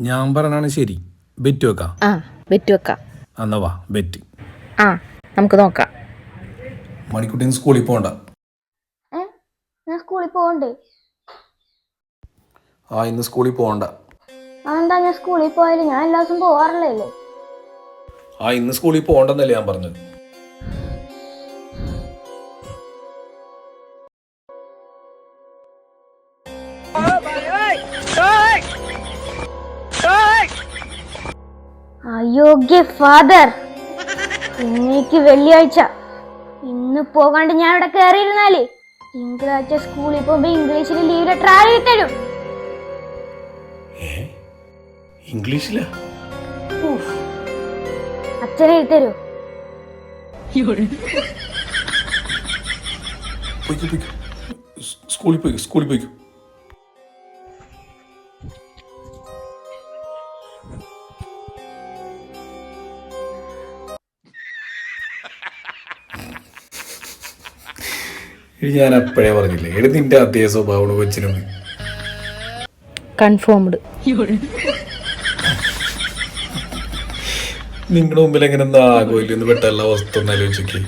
ഞാൻ പറഞ്ഞാണ് ശരി. ബെറ്റ് വെക്കാം. ആ ബെറ്റ് വെക്കാം. എന്നാ വാ ബെറ്റ്. ആ നമുക്ക് നോക്കാം. മണിക്കുട്ടി സ്കൂളിൽ പോണ്ട. ഏ? ഞാൻ സ്കൂളിൽ പോകണ്ടേ ആ ഇന്ന് സ്കൂളിൽ പോകണ്ട അതെന്താ ഞാൻ സ്കൂളിൽ പോയാലും ഞാൻ എല്ലാ ദിവസം പോവാറില്ലേ ആ ഇന്ന് സ്കൂളിൽ പോകണ്ടെന്നല്ലേ ഞാൻ പറഞ്ഞത്. അയോഗ്യ ഫാദർ. എനിക്ക് വെള്ളിയാഴ്ച. ഇന്ന് പോകാണ്ട് ഞാൻ ഇവിടെ കയറിയിരുന്നാലേ തിങ്കളാഴ്ച സ്കൂളിൽ പോകുമ്പോ ഇംഗ്ലീഷിൽ ലീവ് ലെറ്റർ ആരെയും തരും ഇംഗ്ലീഷിലാ? പോയിക്കോ സ് സ്കൂളിൽ പോയി സ്കൂളിൽ പോയിക്കോ. ഇത് ഞാൻ അപ്പോഴേ പറഞ്ഞില്ലേ? എടി നിന്റെ അതേ സ്വഭാവമാണ് കൊച്ചിനും. കൺഫേംഡ് നിങ്ങളുടെ മുമ്പിൽ എങ്ങനെ നാഗോയില്ല എന്ന് പെട്ടുള്ള അവസ്ഥ ഒന്ന് ആലോചിച്ചു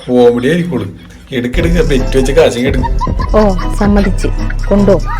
കോമഡി ആയിരിക്കുള്ളൂ. എടുക്കെടുക്ക പെറ്റ് വെച്ച് കാശും എടുക്കും. ഓ സമ്മതിച്ച്. കൊണ്ടുപോകും